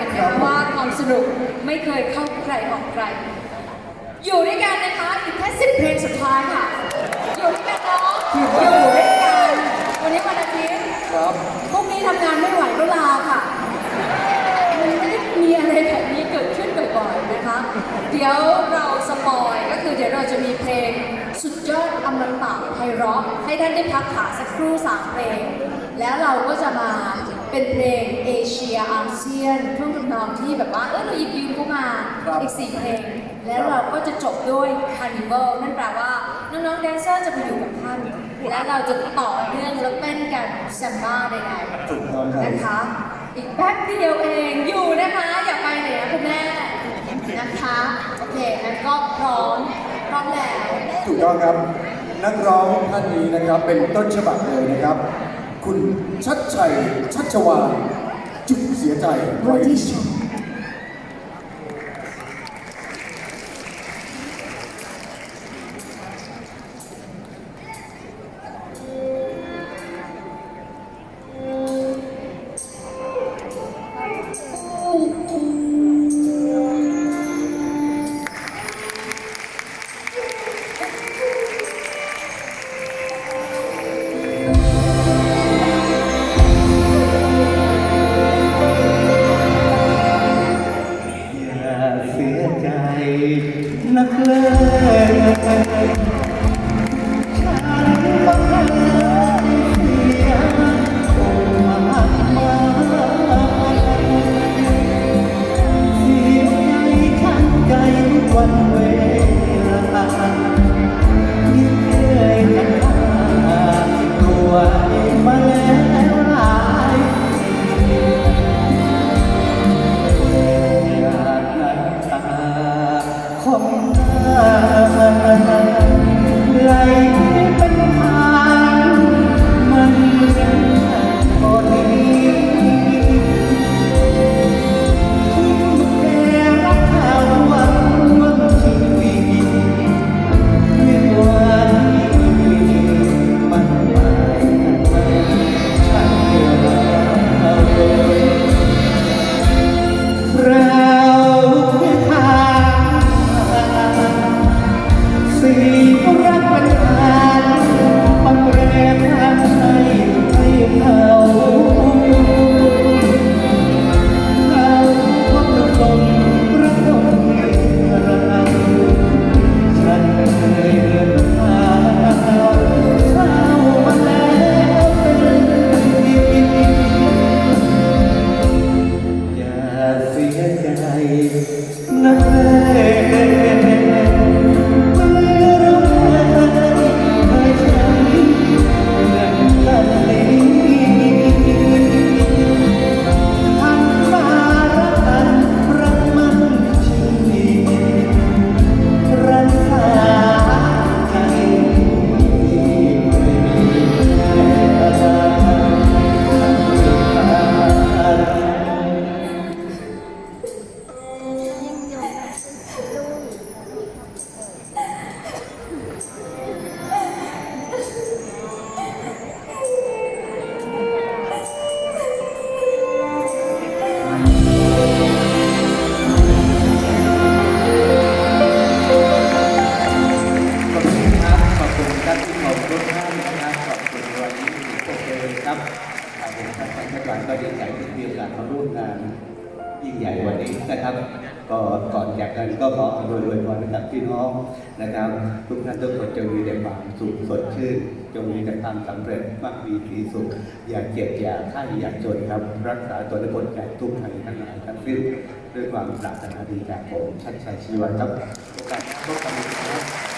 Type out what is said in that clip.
เห็นไหมคะว่าความสนุกไม่เคยเข้าใครออกใคร อยู่ด้วยกันนะคะอีกแค่สิบเพลงสุดท้ายค่ะ อยู่ด้วยกันเนาะอยู่ด้วยกัน วันนี้วันอาทิตย์ครับพรุ่งนี้ทำงานไม่ไหวก็ลาค่ะ มันไม่ได้มีอะไรแบบนี้เกิดขึ้นบ่อยๆนะคะ เดี๋ยวเราสปอยก็คือเดี๋ยวเราจะมีเพลงสุดยอดอมตะไพเราะให้ท่านได้พักขาสักครู่สามเพลง แล้วเราก็จะมา เป็นเพลงเอเชียอาเซียนเครื่องทำนองที่แบบว่าเออเราหยิบยืมเข้ามาอีกสี่เพลง แล้วเราก็จะจบด้วยคาร์นิวัลนั่นแปลว่าน้องๆแดนเซอร์จะไปอยู่กับท่าน และเราจะต่อเนื่องแล้วเต้นกันแซมบ้าใดๆถูกต้องครับนะคะ อีกแป๊บเดียวเองอยู่นะคะอย่าไปไหนนะคุณแม่นะคะโอเคงั้นก็พร้อมพร้อมแล้ว ถูกต้องครับ นักร้องท่านนี้นะครับเป็นต้นฉบับเลยนะครับ คุณ ชัดชัย ชัชวานจุดเสียใจไว้ที่ ของเธอไหล นะ ใหญ่วันนี้นะครับ ก็ก่อนจากกันก็ขออวยพรให้กับพี่น้องนะครับ ทุกท่านทุกคนจงมีแต่ความสุขสดชื่น จงมีแต่ความสำเร็จมากมีสีสุข อย่าเจ็บอย่าไข้อย่าจนครับ รักษาตัวและคนจากทุกภัยทั้งหลายทั้งสิ้นด้วยความปรารถนาดีจากผมชัดชัยชีวันครับโอกาสพบกันอีกครับ